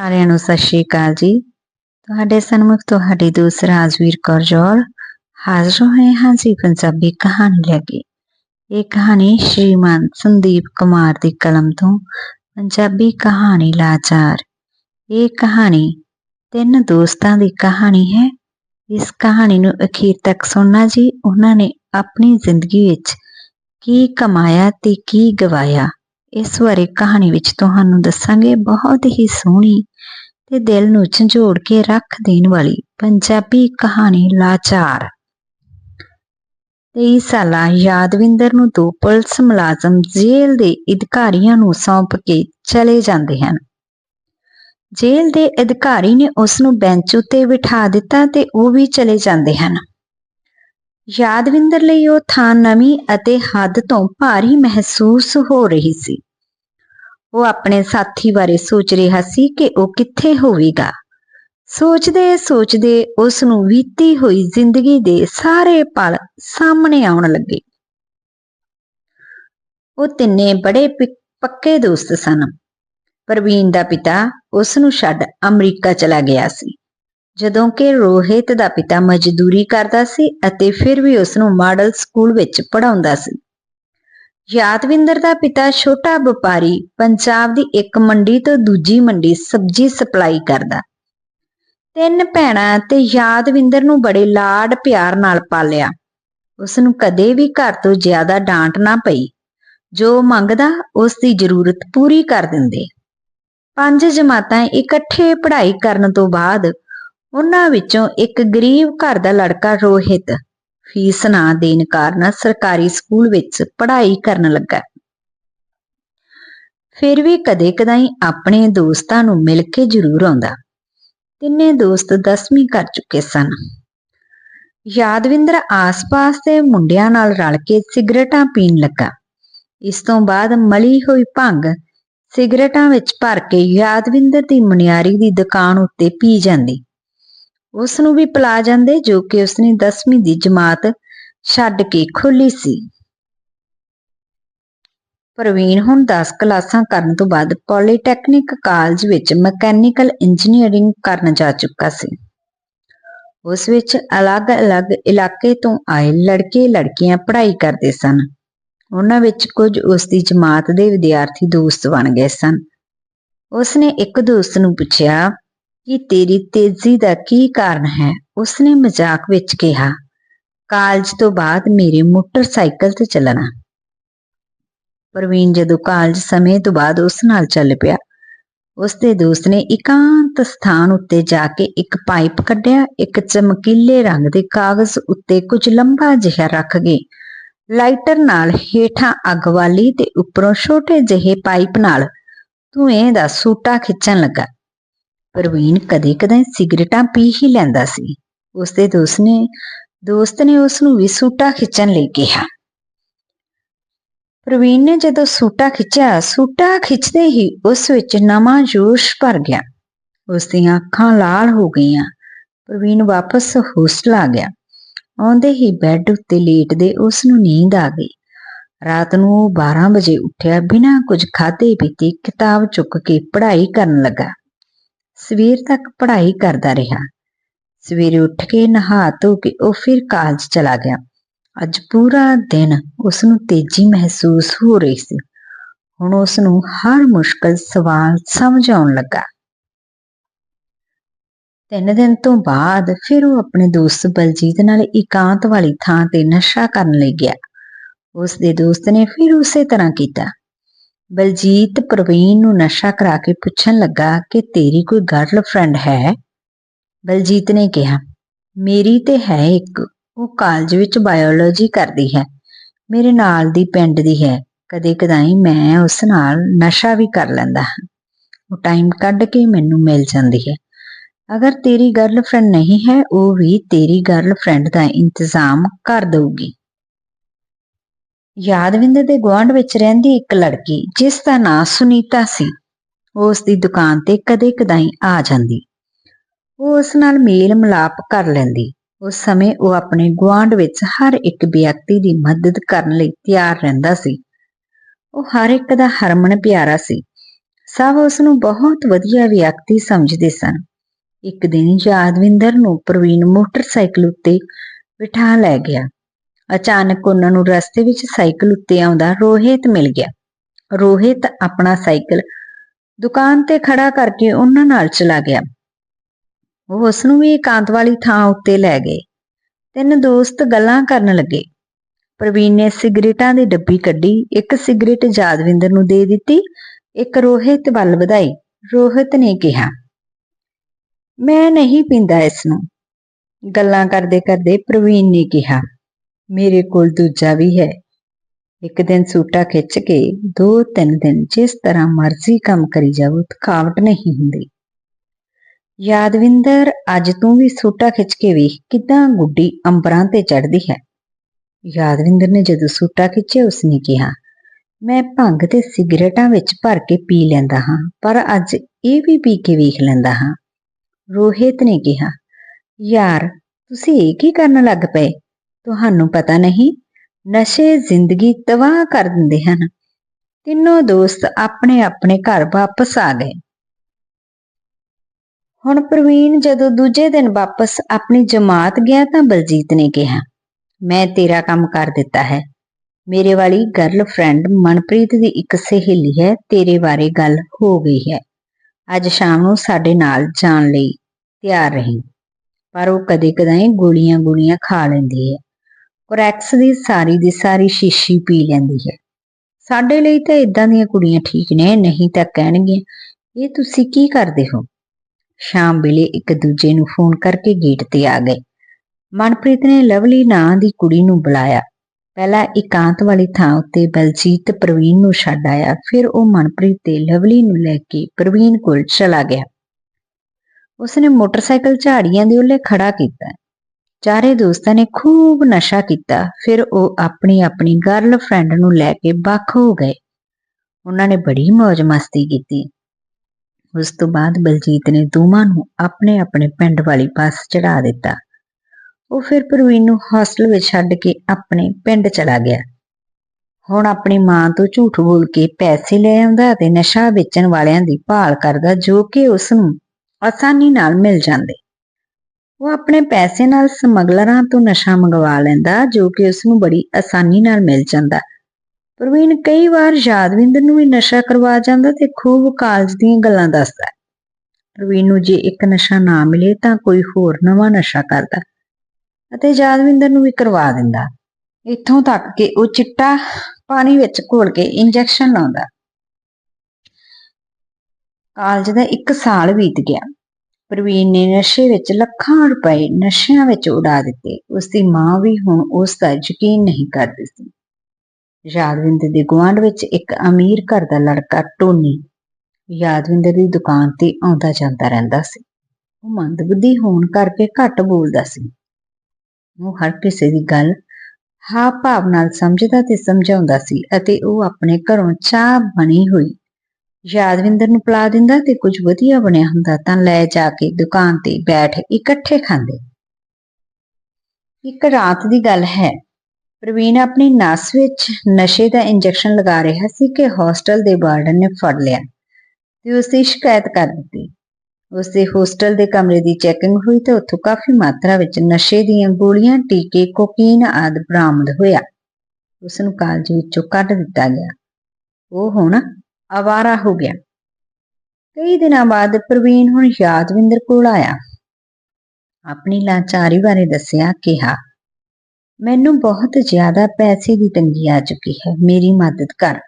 ਸਾਰਿਆਂ ਨੂੰ ਸਤਿ ਸ਼੍ਰੀ ਅਕਾਲ ਜੀ। ਤੁਹਾਡੇ ਸਨਮੁਖ ਤੁਹਾਡੀ ਦੋਸਤ ਰਾਜਵੀਰ ਕੌਰ ਜੋੜ ਹਾਜ਼ਰ ਹੋਏ ਹਾਂ ਜੀ ਪੰਜਾਬੀ ਕਹਾਣੀ ਲੈ ਕੇ। ਇਹ ਕਹਾਣੀ ਸ਼੍ਰੀਮਾਨ ਸੰਦੀਪ ਕੁਮਾਰ ਦੀ ਕਲਮ ਤੋਂ ਪੰਜਾਬੀ ਕਹਾਣੀ ਲਾਚਾਰ। ਇਹ ਕਹਾਣੀ ਤਿੰਨ ਦੋਸਤਾਂ ਦੀ ਕਹਾਣੀ ਹੈ। ਇਸ ਕਹਾਣੀ ਨੂੰ ਅਖੀਰ ਤੱਕ ਸੁਣਨਾ ਜੀ। ਉਹਨਾਂ ਨੇ ਆਪਣੀ ਜ਼ਿੰਦਗੀ ਵਿੱਚ ਕੀ ਕਮਾਇਆ ਤੇ ਕੀ ਗਵਾਇਆ। ਇਸ ਬਾਰੇ ਕਹਾਣੀ ਵਿੱਚ ਤੁਹਾਨੂੰ ਦੱਸਾਂਗੇ, ਬਹੁਤ ਹੀ ਸੋਹਣੀ ਤੇ ਦਿਲ ਨੂੰ ਝੰਜੋੜ ਕੇ ਰੱਖ ਦੇਣ ਵਾਲੀ ਪੰਜਾਬੀ ਕਹਾਣੀ ਲਾਚਾਰ। 23 ਸਾਲਾ ਯਾਦਵਿੰਦਰ ਨੂੰ ਦੋ ਪੁਲਿਸ ਮੁਲਾਜ਼ਮ ਜੇਲ੍ਹ ਦੇ ਅਧਿਕਾਰੀਆਂ ਨੂੰ ਸੌਂਪ ਕੇ ਚਲੇ ਜਾਂਦੇ ਹਨ। ਜੇਲ੍ਹ ਦੇ ਅਧਿਕਾਰੀ ਨੇ ਉਸ ਨੂੰ ਬੈਂਚ ਉੱਤੇ ਬਿਠਾ ਦਿੱਤਾ ਤੇ ਉਹ ਵੀ ਚਲੇ ਜਾਂਦੇ ਹਨ। ਯਾਦਵਿੰਦਰ ਲਈ ਉਹ ਥਾਂ ਨਵੀਂ ਅਤੇ ਹੱਦ ਤੋਂ ਭਾਰੀ ਮਹਿਸੂਸ ਹੋ ਰਹੀ ਸੀ। ਉਹ ਆਪਣੇ ਸਾਥੀ ਬਾਰੇ ਸੋਚ ਰਿਹਾ ਸੀ ਕਿ ਉਹ ਕਿੱਥੇ ਹੋਵੇਗਾ। ਸੋਚਦੇ ਸੋਚਦੇ ਉਸ ਨੂੰ ਬੀਤੀ ਹੋਈ ਜ਼ਿੰਦਗੀ ਦੇ ਸਾਰੇ ਪਲ ਸਾਹਮਣੇ ਆਉਣ ਲੱਗੇ। ਉਹ ਤਿੰਨੇ ਬੜੇ ਪਿ- ਪੱਕੇ ਦੋਸਤ ਸਨ। ਪ੍ਰਵੀਨ ਦਾ ਪਿਤਾ ਉਸ ਨੂੰ ਛੱਡ ਅਮਰੀਕਾ ਚਲਾ ਗਿਆ ਸੀ। ਜਦੋਂ ਕਿ ਰੋਹਿਤ ਦਾ ਪਿਤਾ ਮਜ਼ਦੂਰੀ ਕਰਦਾ ਸੀ ਅਤੇ ਫਿਰ ਵੀ ਉਸ ਨੂੰ ਮਾਡਲ ਸਕੂਲ ਵਿੱਚ ਪੜਾਉਂਦਾ ਸੀ। ਯਾਦਵਿੰਦਰ ਦਾ ਪਿਤਾ ਛੋਟਾ ਵਪਾਰੀ, ਪੰਜਾਬ ਦੀ ਇੱਕ ਮੰਡੀ ਤੋਂ ਦੂਜੀ ਮੰਡੀ ਸਬਜ਼ੀ ਸਪਲਾਈ ਕਰਦਾ। ਤਿੰਨ ਭੈਣਾਂ ਤੇ ਯਾਦਵਿੰਦਰ ਨੂੰ ਬੜੇ ਲਾਡ ਪਿਆਰ ਨਾਲ ਪਾਲਿਆ। ਉਸ ਨੂੰ ਕਦੇ ਵੀ ਘਰ ਤੋਂ ਜ਼ਿਆਦਾ ਡਾਂਟ ਨਾ ਪਈ। ਜੋ ਮੰਗਦਾ ਉਸ ਦੀ ਜ਼ਰੂਰਤ ਪੂਰੀ ਕਰ ਦਿੰਦੇ। ਪੰਜ ਜਮਾਤਾਂ ਇਕੱਠੇ ਪੜ੍ਹਾਈ ਕਰਨ ਤੋਂ ਬਾਅਦ ਉਹਨਾਂ ਵਿੱਚੋਂ ਇੱਕ ਗਰੀਬ ਘਰ ਦਾ ਲੜਕਾ ਰੋਹਿਤ ਫੀਸ ਨਾ ਦੇਣ ਕਾਰਨ ਸਰਕਾਰੀ ਸਕੂਲ ਵਿੱਚ ਪੜ੍ਹਾਈ ਕਰਨ ਲੱਗਾ। ਫਿਰ ਵੀ ਕਦੇ-ਕਦਾਈ ਆਪਣੇ ਦੋਸਤਾਂ ਨੂੰ ਮਿਲ ਕੇ ਜ਼ਰੂਰ ਆਉਂਦਾ। ਤਿੰਨੇ ਦੋਸਤ 10ਵੀਂ ਕਰ ਚੁੱਕੇ ਸਨ। ਯਾਦਵਿੰਦਰ ਆਸ-ਪਾਸ ਦੇ ਮੁੰਡਿਆਂ ਨਾਲ ਰਲ ਕੇ ਸਿਗਰਟਾਂ ਪੀਣ ਲੱਗਾ। ਇਸ ਤੋਂ ਬਾਅਦ ਮਲੀ ਹੋਈ ਭੰਗ ਸਿਗਰਟਾਂ ਵਿੱਚ ਭਰ ਕੇ ਯਾਦਵਿੰਦਰ ਦੀ ਮਨਿਆਰੀ ਦੀ ਦੁਕਾਨ ਉੱਤੇ ਪੀ ਜਾਂਦੀ। ਉਸ ਨੂੰ ਵੀ ਪਿਲਾ ਜਾਂਦੇ ਜੋ ਕਿ ਉਸਨੇ 10ਵੀਂ ਦੀ ਜਮਾਤ ਛੱਡ ਕੇ ਖੋਲੀ ਸੀ। ਪ੍ਰਵੀਨ ਹੁਣ 10 ਕਲਾਸਾਂ ਕਰਨ ਤੋਂ ਬਾਅਦ ਪੋਲੀਟੈਕਨਿਕ ਕਾਲਜ ਵਿੱਚ ਮਕੈਨੀਕਲ ਇੰਜੀਨੀਅਰਿੰਗ ਕਰਨ ਜਾ ਚੁੱਕਾ ਸੀ। ਉਸ ਵਿੱਚ ਅਲੱਗ-ਅਲੱਗ ਇਲਾਕੇ ਤੋਂ ਆਏ ਲੜਕੇ ਲੜਕੀਆਂ ਪੜ੍ਹਾਈ ਕਰਦੇ ਸਨ। ਉਹਨਾਂ ਵਿੱਚ ਕੁਝ ਉਸ ਦੀ ਜਮਾਤ ਦੇ ਵਿਦਿਆਰਥੀ ਦੋਸਤ ਬਣ ਗਏ ਸਨ। ਉਸ ਨੇ ਇੱਕ ਦੋਸਤ ਨੂੰ ਪੁੱਛਿਆ ਕਿ ਤੇਰੀ ਤੇਜ਼ੀ ਦਾ ਕੀ ਕਾਰਨ ਹੈ? ਉਸਨੇ ਮਜ਼ਾਕ ਵਿੱਚ ਕਿਹਾ, ਕਾਲਜ ਤੋਂ ਬਾਅਦ ਮੇਰੇ ਮੋਟਰਸਾਈਕਲ ਤੇ ਚੱਲਣਾ। ਪ੍ਰਵੀਨ ਜਦੋਂ ਕਾਲਜ ਸਮੇਂ ਤੋਂ ਬਾਅਦ ਉਸ ਨਾਲ ਚੱਲ ਪਿਆ ਉਸ ਦੇ ਦੋਸਤ ਨੇ ਇਕਾਂਤ ਸਥਾਨ ਉੱਤੇ ਜਾ ਕੇ ਇੱਕ ਪਾਈਪ ਕੱਢਿਆ, ਇੱਕ ਚਮਕੀਲੇ ਰੰਗ ਦੇ ਕਾਗਜ਼ ਉੱਤੇ ਕੁਝ ਲੰਬਾ ਜਿਹਾ ਰੱਖ ਗਏ ਲਾਈਟਰ ਨਾਲ ਹੇਠਾਂ ਅੱਗ ਵਾਲੀ ਤੇ ਉੱਪਰੋਂ ਛੋਟੇ ਜਿਹੇ ਪਾਈਪ ਨਾਲ ਧੂਏ ਦਾ ਸੂਟਾ ਖਿੱਚਣ ਲੱਗਾ। ਪ੍ਰਵੀਨ ਕਦੇ-ਕਦੇ ਸਿਗਰਟਾਂ ਪੀ ਹੀ ਲੈਂਦਾ ਸੀ। ਉਸਦੇ ਦੋਸਤ ਨੇ ਦੋਸਤ ਨੇ ਉਸ ਨੂੰ ਵੀ ਸੂਟਾ ਖਿੱਚਣ ਲਈ ਕਿਹਾ। ਪ੍ਰਵੀਨ ਨੇ ਜਦੋਂ ਸੂਟਾ ਖਿੱਚਿਆ, ਸੂਟਾ ਖਿੱਚਦੇ ਹੀ ਉਸ ਵਿੱਚ ਨਵਾਂ ਜੋਸ਼ ਭਰ ਗਿਆ। ਉਸ ਦੀਆਂ ਅੱਖਾਂ ਲਾਲ ਹੋ ਗਈਆਂ। ਪ੍ਰਵੀਨ ਵਾਪਸ ਹੋਸਟਲ ਆ ਗਿਆ। ਆਉਂਦੇ ਹੀ ਬੈੱਡ ਉੱਤੇ ਲੇਟਦੇ ਉਸ ਨੂੰ ਨੀਂਦ ਆ ਗਈ। ਰਾਤ ਨੂੰ ਉਹ 12 ਵਜੇ ਉੱਠਿਆ, ਬਿਨਾਂ ਕੁਝ ਖਾਧੇ ਪੀਤੇ ਕਿਤਾਬ ਚੁੱਕ ਕੇ ਪੜ੍ਹਾਈ ਕਰਨ ਲੱਗਾ। ਸਵੇਰ ਤੱਕ ਪੜ੍ਹਾਈ ਕਰਦਾ ਰਿਹਾ। ਸਵੇਰੇ ਉੱਠ ਕੇ ਨਹਾ ਧੋ ਕੇ ਉਹ ਫਿਰ ਕਾਲਜ ਚਲਾ ਗਿਆ। ਅੱਜ ਪੂਰਾ ਦਿਨ ਉਸ ਨੂੰ ਤੇਜ਼ੀ ਮਹਿਸੂਸ ਹੋ ਰਹੀ ਸੀ। ਹੁਣ ਉਸ ਨੂੰ ਹਰ ਮੁਸ਼ਕਲ ਸਵਾਲ ਸਮਝ ਆਉਣ ਲੱਗਾ। ਤਿੰਨ ਦਿਨ ਤੋਂ ਬਾਅਦ ਫਿਰ ਉਹ ਆਪਣੇ ਦੋਸਤ ਬਲਜੀਤ ਨਾਲ ਇਕਾਂਤ ਵਾਲੀ ਥਾਂ ਤੇ ਨਸ਼ਾ ਕਰਨ ਲਈ ਗਿਆ। ਉਸ ਦੇ ਦੋਸਤ ਨੇ ਫਿਰ ਉਸੇ ਤਰ੍ਹਾਂ ਕੀਤਾ। ਬਲਜੀਤ ਪ੍ਰਵੀਨ ਨੂੰ ਨਸ਼ਾ ਕਰਾ ਕੇ ਪੁੱਛਣ ਲੱਗਾ ਕਿ ਤੇਰੀ ਕੋਈ ਗਰਲਫ੍ਰੈਂਡ ਹੈ? ਬਲਜੀਤ ਨੇ ਕਿਹਾ, ਮੇਰੀ ਤੇ ਹੈ ਇੱਕ। ਉਹ ਕਾਲਜ ਵਿੱਚ ਬਾਇਓਲੋਜੀ ਕਰਦੀ ਹੈ। ਮੇਰੇ ਨਾਲ ਦੀ ਪਿੰਡ ਦੀ ਹੈ। ਕਦੇ ਕਦਾਈ ਮੈਂ ਉਸ ਨਾਲ ਨਸ਼ਾ ਵੀ ਕਰ ਲੈਂਦਾ ਹਾਂ। ਉਹ ਟਾਈਮ ਕੱਢ ਕੇ ਮੈਨੂੰ ਮਿਲ ਜਾਂਦੀ ਹੈ। ਅਗਰ ਤੇਰੀ ਗਰਲਫ੍ਰੈਂਡ ਨਹੀਂ ਹੈ, ਉਹ ਵੀ ਤੇਰੀ ਗਰਲਫ੍ਰੈਂਡ ਦਾ ਇੰਤਜ਼ਾਮ ਕਰ ਦਊਗੀ। ਯਾਦਵਿੰਦਰ ਦੇ ਗੁਆਂਢ ਵਿੱਚ ਰਹਿੰਦੀ ਇੱਕ ਲੜਕੀ, ਜਿਸ ਦਾ ਨਾਂ ਸੁਨੀਤਾ ਸੀ ਉਹ ਉਸ ਦੀ ਦੁਕਾਨ ਤੇ ਕਦੇ-ਕਦਾਈ ਆ ਜਾਂਦੀ। ਉਹ ਉਸ ਨਾਲ ਮੇਲ ਮਿਲਾਪ ਕਰ ਲੈਂਦੀ। ਉਸ ਸਮੇਂ ਉਹ ਆਪਣੇ ਗੁਆਂਢ ਵਿੱਚ ਹਰ ਇੱਕ ਵਿਅਕਤੀ ਦੀ ਮਦਦ ਕਰਨ ਲਈ ਤਿਆਰ ਰਹਿੰਦਾ ਸੀ। ਉਹ ਹਰ ਇੱਕ ਦਾ ਹਰਮਨ ਪਿਆਰਾ ਸੀ। ਸਭ ਉਸ ਨੂੰ ਬਹੁਤ ਵਧੀਆ ਵਿਅਕਤੀ ਸਮਝਦੇ ਸਨ। ਇੱਕ ਦਿਨ ਯਾਦਵਿੰਦਰ ਨੂੰ ਪ੍ਰਵੀਨ ਮੋਟਰਸਾਈਕਲ ਉੱਤੇ ਬਿਠਾ ਲੈ ਗਿਆ। ਅਚਾਨਕ ਉਹਨਾਂ ਨੂੰ ਰਸਤੇ ਵਿੱਚ ਸਾਈਕਲ ਉੱਤੇ ਆਉਂਦਾ ਰੋਹਿਤ ਮਿਲ ਗਿਆ। ਰੋਹਿਤ ਆਪਣਾ ਸਾਈਕਲ ਦੁਕਾਨ ਤੇ ਖੜਾ ਕਰਕੇ ਉਹਨਾਂ ਨਾਲ ਚਲਾ ਗਿਆ। ਉਹ ਉਸ ਨੂੰ ਵੀ ਇਕਾਂਤ ਵਾਲੀ ਥਾਂ ਉੱਤੇ ਲੈ ਗਏ। ਤਿੰਨ ਦੋਸਤ ਗੱਲਾਂ ਕਰਨ ਲੱਗੇ। ਪ੍ਰਵੀਨ ਨੇ ਸਿਗਰਟਾਂ ਦੀ ਡੱਬੀ ਕੱਢੀ, ਇੱਕ ਸਿਗਰਟ ਜਾਦਵਿੰਦਰ ਨੂੰ ਦੇ ਦਿੱਤੀ, ਇੱਕ ਰੋਹਿਤ ਵੱਲ ਵਧਾਈ। ਰੋਹਿਤ ਨੇ ਕਿਹਾ, ਮੈਂ ਨਹੀਂ ਪੀਂਦਾ ਇਸ ਨੂੰ। ਗੱਲਾਂ ਕਰਦੇ ਕਰਦੇ ਪ੍ਰਵੀਨ ਨੇ ਕਿਹਾ ਮੇਰੇ ਕੋਲ ਦੂਜਾ ਵੀ ਹੈ ਇੱਕ ਦਿਨ ਸੂਟਾ ਖਿੱਚ ਕੇ ਦੋ ਤਿੰਨ ਦਿਨ ਜਿਸ ਤਰ੍ਹਾਂ ਮਰਜ਼ੀ ਕੰਮ ਕਰੀ ਜਾਵੋ ਥਕਾਵਟ ਨਹੀਂ ਹੁੰਦੀ ਯਾਦਵਿੰਦਰ ਅੱਜ ਤੂੰ ਵੀ ਸੂਟਾ ਖਿੱਚ ਕੇ ਵੇਖ ਕਿਦਾਂ ਗੁੱਡੀ ਅੰਬਰਾਂ ਤੇ ਚੜਦੀ ਹੈ ਯਾਦਵਿੰਦਰ ਨੇ ਜਦੋਂ ਸੂਟਾ ਖਿੱਚਿਆ ਉਸਨੇ ਕਿਹਾ ਮੈਂ ਭੰਗ ਤੇ ਸਿਗਰਟਾਂ ਵਿੱਚ ਭਰ ਕੇ ਪੀ ਲੈਂਦਾ ਹਾਂ ਪਰ ਅੱਜ ਇਹ ਵੀ ਪੀ ਕੇ ਵੇਖ ਲੈਂਦਾ ਹਾਂ ਰੋਹਿਤ ਨੇ ਕਿਹਾ ਯਾਰ ਤੁਸੀਂ ਇਹ ਕੀ ਕਰਨ ਲੱਗ ਪਏ ਤੁਹਾਨੂੰ ਪਤਾ ਨਹੀਂ, ਨਸ਼ੇ ਜ਼ਿੰਦਗੀ ਤਬਾਹ ਕਰ ਦਿੰਦੇ ਹਨ। ਤਿੰਨੋਂ ਦੋਸਤ ਆਪਣੇ ਆਪਣੇ ਘਰ ਵਾਪਸ ਆ ਗਏ। ਹੁਣ ਪ੍ਰਵੀਨ ਜਦੋਂ ਦੂਜੇ ਦਿਨ ਵਾਪਸ ਆਪਣੀ ਜਮਾਤ ਗਿਆ ਤਾਂ ਬਲਜੀਤ ਨੇ ਕਿਹਾ, ਮੈਂ ਤੇਰਾ ਕੰਮ ਕਰ ਦਿੱਤਾ ਹੈ। ਮੇਰੇ ਵਾਲੀ ਗਰਲਫ੍ਰੈਂਡ ਮਨਪ੍ਰੀਤ ਦੀ ਇੱਕ ਸਹੇਲੀ ਹੈ, ਤੇਰੇ ਬਾਰੇ ਗੱਲ ਹੋ ਗਈ ਹੈ। ਅੱਜ ਸ਼ਾਮ ਨੂੰ ਸਾਡੇ ਨਾਲ ਜਾਣ ਲਈ ਤਿਆਰ ਰਹੀ। ਪਰ ਉਹ ਕਦੇ ਕਦਾਈ ਗੋਲੀਆਂ ਗੋਲੀਆਂ ਖਾ ਲੈਂਦੀ ਹੈ। ਕੋਰੈਕਸ ਦੀ ਸਾਰੀ ਦੀ ਸਾਰੀ ਸ਼ੀਸ਼ੀ ਪੀ ਲੈਂਦੀ ਹੈ। ਸਾਡੇ ਲਈ ਤਾਂ ਇਦਾਂ ਦੀਆਂ ਕੁੜੀਆਂ ਠੀਕ ਨੇ, ਨਹੀਂ ਤਾਂ ਕਹਿਣਗੀਆਂ, ਇਹ ਤੁਸੀਂ ਕੀ ਕਰਦੇ ਹੋ? ਸ਼ਾਮ ਵੇਲੇ ਇੱਕ ਦੂਜੇ ਨੂੰ ਫੋਨ ਕਰਕੇ ਗੇਟ ਤੇ ਆ ਗਏ। ਮਨਪ੍ਰੀਤ ਨੇ ਲਵਲੀ ਨਾਂ ਦੀ ਕੁੜੀ ਨੂੰ ਬੁਲਾਇਆ। ਪਹਿਲਾਂ ਇਕਾਂਤ ਵਾਲੀ ਥਾਂ ਉੱਤੇ ਬਲਜੀਤ, ਪ੍ਰਵੀਨ ਨੂੰ ਛੱਡ ਆਇਆ, ਫਿਰ ਉਹ ਮਨਪ੍ਰੀਤ ਤੇ ਲਵਲੀ ਨੂੰ ਲੈ ਕੇ ਪ੍ਰਵੀਨ ਕੋਲ ਚਲਾ ਗਿਆ। ਉਸਨੇ ਮੋਟਰਸਾਈਕਲ ਝਾੜੀਆਂ ਦੇ ਉੱਲੇ ਖੜਾ ਕੀਤਾ। ਚਾਰੇ ਦੋਸਤਾਂ ਨੇ ਖੂਬ ਨਸ਼ਾ ਕੀਤਾ, ਫਿਰ ਉਹ ਆਪਣੀ ਆਪਣੀ ਗਰਲਫ੍ਰੈਂਡ ਨੂੰ ਲੈ ਕੇ ਵੱਖ ਹੋ ਗਏ। ਉਹਨਾਂ ਨੇ ਬੜੀ ਮौज ਮਸਤੀ ਕੀਤੀ। ਉਸ ਤੋਂ ਬਾਅਦ ਬਲਜੀਤ ਨੇ ਦੋਵਾਂ ਨੂੰ ਆਪਣੇ ਆਪਣੇ ਪਿੰਡ ਵਾਲੀ ਬੱਸ ਚੜਾ ਦਿੱਤਾ। ਉਹ ਫਿਰ ਪ੍ਰਵੀਨ ਨੂੰ ਹੌਸਟਲ ਵਿੱਚ ਛੱਡ ਕੇ ਆਪਣੇ ਪਿੰਡ ਚਲਾ ਗਿਆ। ਹੁਣ ਆਪਣੀ ਮਾਂ ਤੋਂ ਝੂਠ ਬੋਲ ਕੇ ਪੈਸੇ ਲੈ ਆਉਂਦਾ ਤੇ ਨਸ਼ਾ ਵੇਚਣ ਵਾਲਿਆਂ ਦੀ ਭਾਲ ਕਰਦਾ ਜੋ ਕਿ ਉਸ ਨੂੰ ਆਸਾਨੀ ਨਾਲ ਮਿਲ ਜਾਂਦੇ। ਉਹ ਆਪਣੇ ਪੈਸੇ ਨਾਲ ਸਮਗਲਰਾਂ ਤੋਂ ਨਸ਼ਾ ਮੰਗਵਾ ਲੈਂਦਾ, ਜੋ ਕਿ ਉਸ ਨੂੰ ਬੜੀ ਆਸਾਨੀ ਨਾਲ ਮਿਲ ਜਾਂਦਾ। ਪ੍ਰਵੀਨ ਕਈ ਵਾਰ ਯਾਦਵਿੰਦਰ ਨੂੰ ਵੀ ਨਸ਼ਾ ਕਰਵਾ ਜਾਂਦਾ ਤੇ ਖੂਬ ਕਾਲਜ ਦੀਆਂ ਗੱਲਾਂ ਦੱਸਦਾ ਪ੍ਰਵੀਨ ਨੂੰ ਜੇ ਇੱਕ ਨਸ਼ਾ ਨਾ ਮਿਲੇ ਤਾਂ ਕੋਈ ਹੋਰ ਨਵਾਂ ਨਸ਼ਾ ਕਰਦਾ ਅਤੇ ਯਾਦਵਿੰਦਰ ਨੂੰ ਵੀ ਕਰਵਾ ਦਿੰਦਾ। ਇੱਥੋਂ ਤੱਕ ਕਿ ਉਹ ਚਿੱਟਾ ਪਾਣੀ ਵਿੱਚ ਘੋਲ ਕੇ ਇੰਜੈਕਸ਼ਨ ਲਾਉਂਦਾ। ਕਾਲਜ ਦਾ 1 ਸਾਲ ਬੀਤ ਗਿਆ। ਪ੍ਰਵੀਨ ਨੇ ਨਸ਼ੇ ਵਿੱਚ ਲੱਖਾਂ ਰੁਪਏ ਨਸ਼ਿਆਂ ਵਿੱਚ ਉਡਾ ਦਿੱਤੇ। ਉਸ ਦੀ ਮਾਂ ਵੀ ਹੁਣ ਉਸ ਦਾ ਯਕੀਨ ਨਹੀਂ ਕਰਦੀ ਸੀ। ਯਾਦਵਿੰਦਰ ਦੇ ਗੁਆਂਢ ਵਿੱਚ ਇੱਕ ਅਮੀਰ ਘਰ ਦਾ ਲੜਕਾ ਟੋਨੀ ਯਾਦਵਿੰਦਰ ਦੀ ਦੁਕਾਨ ਤੇ ਆਉਂਦਾ ਜਾਂਦਾ ਰਹਿੰਦਾ ਸੀ। ਉਹ ਮੰਦਬੁੱਧੀ ਹੋਣ ਕਰਕੇ ਘੱਟ ਬੋਲਦਾ ਸੀ। ਉਹ ਹਰ ਕਿਸੇ ਦੀ ਗੱਲ ਹਾਂ ਭਾਵ ਨਾਲ ਸਮਝਦਾ ਤੇ ਸਮਝਾਉਂਦਾ ਸੀ ਅਤੇ ਉਹ ਆਪਣੇ ਘਰੋਂ ਚਾਹ ਬਣੀ ਹੋਈ ਯਾਦਵਿੰਦਰ ਨੂੰ ਪਿਲਾ ਦਿੰਦਾ ਤੇ ਕੁਝ ਵਧੀਆ ਬਣਿਆ ਹੁੰਦਾ, ਤਾਂ ਲੈ ਜਾ ਕੇ ਦੁਕਾਨ ਤੇ ਬੈਠ ਇਕੱਠੇ ਖਾਂਦੇ। ਇੱਕ ਰਾਤ ਦੀ ਗੱਲ ਹੈ। ਪ੍ਰਵੀਨ ਆਪਣੀ ਨਸ ਵਿੱਚ ਨਸ਼ੇ ਦਾ ਇੰਜੈਕਸ਼ਨ ਲਗਾ ਰਿਹਾ ਸੀ ਕਿ ਹੋਸਟਲ ਦੇ ਵਾਰਡਨ ਨੇ ਫੜ ਲਿਆ ਤੇ ਉਸ ਦੀ ਸ਼ਿਕਾਇਤ ਕਰ ਦਿੱਤੀ। ਉਸ ਦੇ ਹੋਸਟਲ ਦੇ ਕਮਰੇ ਦੀ ਚੈਕਿੰਗ ਹੋਈ ਤੇ ਉੱਥੋਂ ਕਾਫੀ ਮਾਤਰਾ ਵਿੱਚ ਨਸ਼ੇ ਦੀਆਂ ਗੋਲੀਆਂ, ਟੀਕੇ, ਕੋਕੀਨ ਆਦਿ ਬਰਾਮਦ ਹੋਇਆ। ਉਸ ਨੂੰ ਕਾਲਜ ਵਿੱਚੋਂ ਕੱਢ ਦਿੱਤਾ ਗਿਆ। ਉਹ ਹੁਣ ਆਵਾਰਾ ਹੋ ਗਿਆ। ਕਈ ਦਿਨਾਂ ਬਾਅਦ ਪ੍ਰਵੀਨ ਹੁਣ ਯਾਦਵਿੰਦਰ ਕੋਲ ਆਇਆ। ਆਪਣੀ ਲਾਚਾਰੀ ਬਾਰੇ ਦੱਸਿਆ, ਕਿਹਾ, ਮੈਨੂੰ ਬਹੁਤ ਜ਼ਿਆਦਾ ਪੈਸੇ ਦੀ ਤੰਗੀ ਆ ਚੁੱਕੀ ਹੈ, ਮੇਰੀ ਮਦਦ ਕਰ।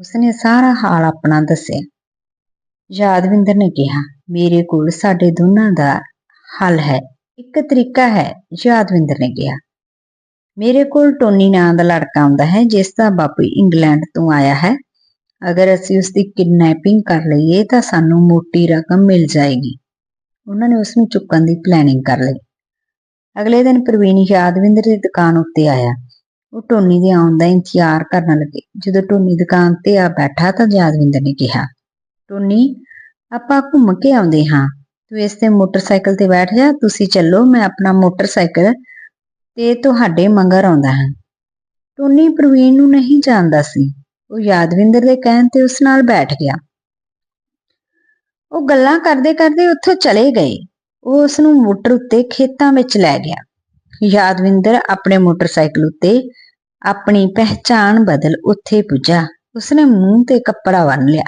ਉਸਨੇ ਸਾਰਾ ਹਾਲ ਆਪਣਾ ਦੱਸਿਆ। ਯਾਦਵਿੰਦਰ ਨੇ ਕਿਹਾ, ਮੇਰੇ ਕੋਲ ਸਾਡੇ ਦੋਨਾਂ ਦਾ ਹੱਲ ਹੈ, ਇੱਕ ਤਰੀਕਾ ਹੈ, ਯਾਦਵਿੰਦਰ ਨੇ ਕਿਹਾ। ਮੇਰੇ ਕੋਲ ਟੋਨੀ ਨਾਂ ਦਾ ਲੜਕਾ ਆਉਂਦਾ ਹੈ, ਜਿਸ ਦਾ ਬਾਪੂ ਇੰਗਲੈਂਡ ਤੋਂ ਆਇਆ ਹੈ। ਅਗਰ ਅਸੀਂ ਉਸ ਦੀ ਕਿਡਨੈਪਿੰਗ ਕਰ ਲਈਏ ਤਾਂ ਸਾਨੂੰ ਮੋਟੀ ਰਕਮ ਮਿਲ ਜਾਏਗੀ। ਉਹਨਾਂ ਨੇ ਉਸ ਨੂੰ ਚੁੱਕਣ ਦੀ ਪਲੈਨਿੰਗ ਕਰ ਲਈ। ਅਗਲੇ ਦਿਨ ਪ੍ਰਵੀਨ ਯਾਦਵਿੰਦਰ ਦੀ ਦੁਕਾਨ ਉੱਤੇ ਆਇਆ। ਉਹ ਟੋਨੀ ਦੇ ਆਉਣ ਦਾ ਇੰਤਜ਼ਾਰ ਕਰਨ ਲੱਗੇ। ਜਦੋਂ ਟੋਨੀ ਦੁਕਾਨ ਤੇ ਆ ਬੈਠਾ ਤਾਂ ਯਾਦਵਿੰਦਰ ਨੇ ਕਿਹਾ, ਟੋਨੀ, ਆਪਾਂ ਘੁੰਮ ਕੇ ਆਉਂਦੇ ਹਾਂ। ਤੂੰ ਇਸ ਤੇ ਮੋਟਰਸਾਈਕਲ ਤੇ ਬੈਠ ਜਾ, ਤੁਸੀਂ ਚੱਲੋ, ਮੈਂ ਆਪਣਾ ਮੋਟਰਸਾਈਕਲ ਤੇ ਤੁਹਾਡੇ ਮੰਗਰ ਆਉਂਦਾ ਹਾਂ। ਟੋਨੀ ਪ੍ਰਵੀਨ ਨੂੰ ਨਹੀਂ ਜਾਣਦਾ ਸੀ। ਉਹ ਯਾਦਵਿੰਦਰ ਦੇ ਕਹਿਣ ਤੇ ਉਸ ਨਾਲ ਬੈਠ ਗਿਆ। ਉਹ ਗੱਲਾਂ ਕਰਦੇ ਕਰਦੇ ਉੱਥੋਂ ਚਲੇ ਗਏ। ਉਹ ਉਸ ਨੂੰ ਮੋਟਰ ਉੱਤੇ ਖੇਤਾਂ ਵਿੱਚ ਲੈ ਗਿਆ। ਯਾਦਵਿੰਦਰ ਆਪਣੇ ਮੋਟਰਸਾਈਕਲ ਉੱਤੇ ਆਪਣੀ ਪਹਿਚਾਣ ਬਦਲ ਉੱਥੇ ਪੁੱਜਾ। ਉਸਨੇ ਮੂੰਹ ਤੇ ਕੱਪੜਾ ਬੰਨ ਲਿਆ।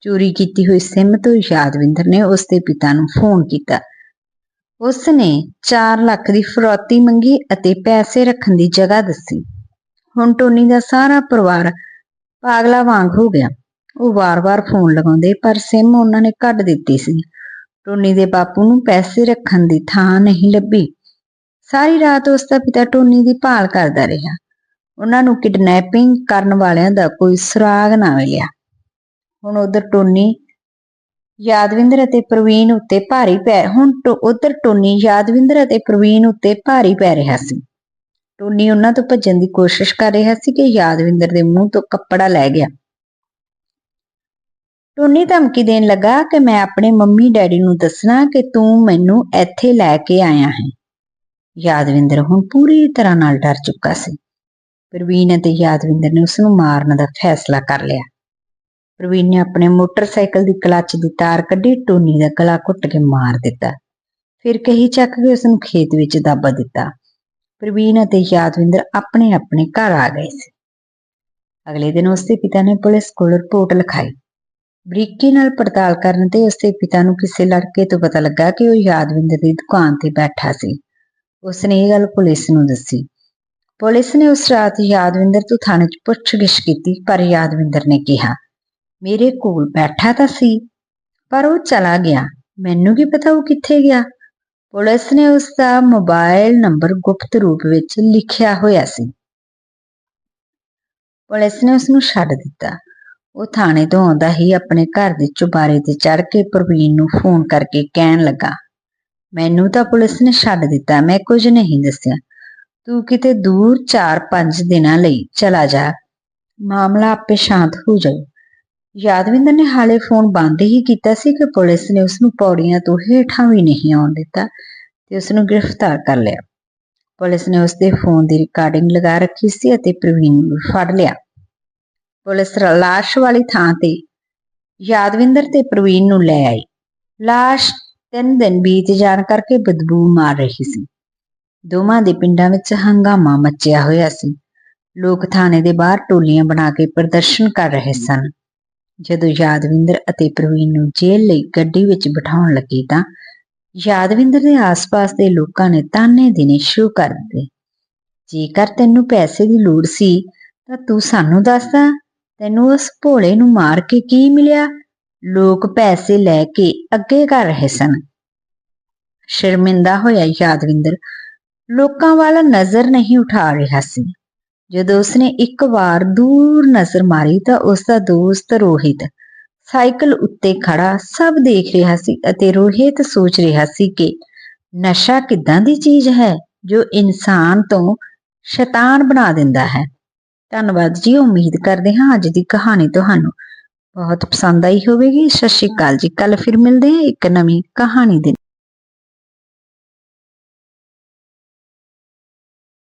ਚੋਰੀ ਕੀਤੀ ਹੋਈ ਸਿਮ ਤੋਂ ਯਾਦਵਿੰਦਰ ਨੇ ਉਸਦੇ ਪਿਤਾ ਨੂੰ ਫੋਨ ਕੀਤਾ। ਉਸਨੇ 4 ਲੱਖ ਦੀ ਫਰੋਤੀ ਮੰਗੀ ਅਤੇ ਪੈਸੇ ਰੱਖਣ ਦੀ ਜਗ੍ਹਾ ਦੱਸੀ। ਹੁਣ ਟੋਨੀ ਦਾ ਸਾਰਾ ਪਰਿਵਾਰ ਪਾਗਲਾ ਵਾਂਗ ਹੋ ਗਿਆ। ਉਹ ਵਾਰ-ਵਾਰ ਫੋਨ ਲਗਾਉਂਦੇ, ਪਰ ਸਿਮ ਉਹਨਾਂ ਨੇ ਕੱਢ ਦਿੱਤੀ ਸੀ। ਟੋਨੀ ਦੇ ਬਾਪੂ ਨੂੰ ਪੈਸੇ ਰੱਖਣ ਦੀ ਥਾਂ ਨਹੀਂ ਲੱਭੀ। ਸਾਰੀ ਰਾਤ ਉਸ ਦਾ ਪਿਤਾ ਟੋਨੀ ਦੀ ਭਾਲ ਕਰਦਾ ਰਿਹਾ। ਉਹਨਾਂ ਨੂੰ ਕਿਡਨੈਪਿੰਗ ਕਰਨ ਵਾਲਿਆਂ ਦਾ ਕੋਈ ਸੁਰਾਗ ਨਾ ਮਿਲਿਆ। ਹੁਣ ਉਧਰ ਟੋਨੀ, ਯਾਦਵਿੰਦਰ ਅਤੇ ਪ੍ਰਵੀਨ ਉੱਤੇ ਭਾਰੀ ਪੈ, ਹੁਣ ਉਧਰ ਟੋਨੀ, ਯਾਦਵਿੰਦਰ ਅਤੇ ਪ੍ਰਵੀਨ ਉੱਤੇ ਭਾਰੀ ਪੈ ਰਿਹਾ ਸੀ। ਟੋਨੀ ਉਹਨਾਂ ਤੋਂ ਭੱਜਣ ਦੀ ਕੋਸ਼ਿਸ਼ ਕਰ ਰਿਹਾ ਸੀ ਕਿ ਯਾਦਵਿੰਦਰ ਦੇ ਮੂੰਹ ਤੋਂ ਕੱਪੜਾ ਲੈ ਗਿਆ। ਟੋਨੀ ਧਮਕੀ ਦੇਣ ਲੱਗਾ ਕਿ ਮੈਂ ਆਪਣੇ ਮੰਮੀ ਡੈਡੀ ਨੂੰ ਦੱਸਣਾ ਕਿ ਤੂੰ ਮੈਨੂੰ ਇੱਥੇ ਲੈ ਕੇ ਆਇਆ ਹੈ। ਯਾਦਵਿੰਦਰ ਹੁਣ ਪੂਰੀ ਤਰ੍ਹਾਂ ਨਾਲ ਡਰ ਚੁੱਕਾ ਸੀ। ਪ੍ਰਵੀਨ ਅਤੇ ਯਾਦਵਿੰਦਰ ਨੇ ਉਸ ਨੂੰ ਮਾਰਨ ਦਾ ਫੈਸਲਾ ਕਰ ਲਿਆ। ਪ੍ਰਵੀਨ ਨੇ ਆਪਣੇ ਮੋਟਰਸਾਈਕਲ ਦੀ ਕਲੱਚ ਦੀ ਤਾਰ ਕੱਢੀ, ਟੋਨੀ ਦਾ ਗਲਾ ਘੁੱਟ ਕੇ ਮਾਰ ਦਿੱਤਾ। ਫਿਰ ਕਹੀ ਚੱਕ ਕੇ ਉਸ ਨੂੰ ਖੇਤ ਵਿੱਚ ਦੱਬ ਦਿੱਤਾ। ਪ੍ਰਵੀਨ ਅਤੇ ਯਾਦਵਿੰਦਰ ਆਪਣੇ ਆਪਣੇ ਘਰ ਆ ਗਏ ਸੀ। ਅਗਲੇ ਦਿਨ ਉਸਦੇ ਪਿਤਾ ਨੇ ਪੁਲਿਸ ਕੋਲ ਰਿਪੋਰਟ ਲਿਖਾਈ। ਬਰੀਕੀ ਨਾਲ ਪੜਤਾਲ ਕਰਨ ਤੇ ਉਸਦੇ ਪਿਤਾ ਨੂੰ ਕਿਸੇ ਲੜਕੇ ਤੋਂ ਪਤਾ ਲੱਗਾ ਕਿ ਉਹ ਯਾਦਵਿੰਦਰ ਦੀ ਦੁਕਾਨ ਤੇ ਬੈਠਾ ਸੀ। ਉਸਨੇ ਇਹ ਗੱਲ ਪੁਲਿਸ ਨੂੰ ਦੱਸੀ। ਪੁਲਿਸ ਨੇ ਉਸ ਰਾਤ ਯਾਦਵਿੰਦਰ ਤੋਂ ਥਾਣੇ 'ਚ ਪੁੱਛਗਿੱਛ ਕੀਤੀ, ਪਰ ਯਾਦਵਿੰਦਰ ਨੇ ਕਿਹਾ, ਮੇਰੇ ਕੋਲ ਬੈਠਾ ਤਾਂ ਸੀ, ਪਰ ਉਹ ਚਲਾ ਗਿਆ। ਮੈਨੂੰ ਕੀ ਪਤਾ ਉਹ ਕਿੱਥੇ ਗਿਆ? ਪੁਲਿਸ ਨੇ ਉਸ ਦਾ ਮੋਬਾਈਲ ਨੰਬਰ ਗੁਪਤ ਰੂਪ ਵਿੱਚ ਲਿਖਿਆ ਹੋਇਆ ਸੀ। ਪੁਲਿਸ ਨੇ ਉਸ ਨੂੰ ਛੱਡ ਦਿੱਤਾ। ਉਹ ਥਾਣੇ ਤੋਂ ਆਉਂਦਾ ਹੀ ਆਪਣੇ ਘਰ ਦੇ ਚੁਬਾਰੇ ਤੇ ਚੜ ਕੇ ਪ੍ਰਵੀਨ ਨੂੰ ਫੋਨ ਕਰਕੇ ਕਹਿਣ ਲੱਗਾ, ਮੈਨੂੰ ਤਾਂ ਪੁਲਿਸ ਨੇ ਛੱਡ ਦਿੱਤਾ, ਮੈਂ ਕੁਝ ਨਹੀਂ ਦੱਸਿਆ। ਤੂੰ ਕਿਤੇ ਦੂਰ 4-5 ਦਿਨਾਂ ਲਈ ਚਲਾ ਜਾ। ਮਾਮਲਾ ਆਪੇ ਸ਼ਾਂਤ ਹੋ ਜਾਊ। ਯਾਦਵਿੰਦਰ ਨੇ ਹਾਲੇ ਫੋਨ ਬੰਦ ਹੀ ਕੀਤਾ ਸੀ ਕਿ ਪੁਲਿਸ ਨੇ ਉਸ ਨੂੰ ਪੌੜੀਆਂ ਤੋਂ ਹੇਠਾਂ ਵੀ ਨਹੀਂ ਆਉਣ ਦਿੱਤਾ ਤੇ ਉਸ ਨੂੰ ਗ੍ਰਿਫਤਾਰ ਕਰ ਲਿਆ। ਪੁਲਿਸ ਨੇ ਉਸ ਦੇ ਫੋਨ ਦੀ ਰਿਕਾਰਡਿੰਗ ਲਗਾ ਰੱਖੀ ਸੀ ਅਤੇ ਪ੍ਰਵੀਨ ਨੂੰ ਫੜ ਲਿਆ। ਪੁਲਿਸ ਲਾਸ਼ ਵਾਲੀ ਥਾਂ ਤੇ ਯਾਦਵਿੰਦਰ ਤੇ ਪ੍ਰਵੀਨ ਨੂੰ ਲੈ ਆਈ। ਲਾਸ਼ ਤਿੰਨ ਦਿਨ ਬੀਤ ਜਾਣ ਕਰਕੇ ਬਦਬੂ ਮਾਰ ਰਹੀ ਸੀ। ਦੋਵਾਂ ਦੇ ਪਿੰਡਾਂ ਵਿੱਚ ਹੰਗਾਮਾ ਮਚਿਆ ਹੋਇਆ ਸੀ। ਲੋਕ ਥਾਣੇ ਦੇ ਬਾਹਰ ਟੋਲੀਆਂ ਬਣਾ ਕੇ ਪ੍ਰਦਰਸ਼ਨ ਕਰ ਰਹੇ ਸਨ। ਜਦੋਂ ਯਾਦਵਿੰਦਰ ਅਤੇ ਪ੍ਰਵੀਨ ਨੂੰ ਜੇਲ੍ਹ ਲਈ ਗੱਡੀ ਵਿੱਚ ਬਿਠਾਉਣ ਲੱਗੇ ਤਾਂ ਯਾਦਵਿੰਦਰ ਦੇ ਆਸ-ਪਾਸ ਦੇ ਲੋਕਾਂ ਨੇ ਤਾਨੇ ਦੇਣੇ ਸ਼ੁਰੂ ਕਰ ਦਿੱਤੇ। ਜੇਕਰ ਤੈਨੂੰ ਪੈਸੇ ਦੀ ਲੋੜ ਸੀ, ਤਾਂ ਤੂੰ ਸਾਨੂੰ ਦੱਸਦਾ ਤੈਨੂੰ ਉਸ ਭੋਲੇ ਨੂੰ ਮਾਰ ਕੇ ਕੀ ਮਿਲਿਆ? ਲੋਕ ਪੈਸੇ ਲੈ ਕੇ ਅੱਗੇ ਕਰ ਰਹੇ ਸਨ। ਸ਼ਰਮਿੰਦਾ ਹੋਇਆ ਯਾਦਵਿੰਦਰ ਲੋਕਾਂ ਵਾਲਾ ਨਜ਼ਰ ਨਹੀਂ ਉਠਾ ਰਿਹਾ ਸੀ। ਜਦੋਂ ਉਸਨੇ ਇੱਕ ਵਾਰ ਦੂਰ ਨਜ਼ਰ ਮਾਰੀ ਤਾਂ ਉਸਦਾ ਦੋਸਤ ਰੋਹਿਤ ਸਾਈਕਲ ਉੱਤੇ ਖੜਾ ਸਭ ਦੇਖ ਰਿਹਾ ਸੀ ਅਤੇ ਰੋਹਿਤ ਸੋਚ ਰਿਹਾ ਸੀ ਕਿ ਨਸ਼ਾ ਕਿੱਦਾਂ ਦੀ ਚੀਜ਼ ਹੈ ਜੋ ਇਨਸਾਨ ਤੋਂ ਸ਼ੈਤਾਨ ਬਣਾ ਦਿੰਦਾ ਹੈ। ਧੰਨਵਾਦ ਜੀ, ਉਮੀਦ ਕਰਦੇ ਹਾਂ ਅੱਜ ਦੀ ਕਹਾਣੀ ਤੁਹਾਨੂੰ ਬਹੁਤ ਪਸੰਦ ਆਈ ਹੋਵੇਗੀ। ਸਤਿ ਸ਼੍ਰੀ ਅਕਾਲ ਜੀ। ਕੱਲ ਫਿਰ ਮਿਲਦੇ ਹਾਂ ਇੱਕ ਨਵੀਂ ਕਹਾਣੀ ਦੇ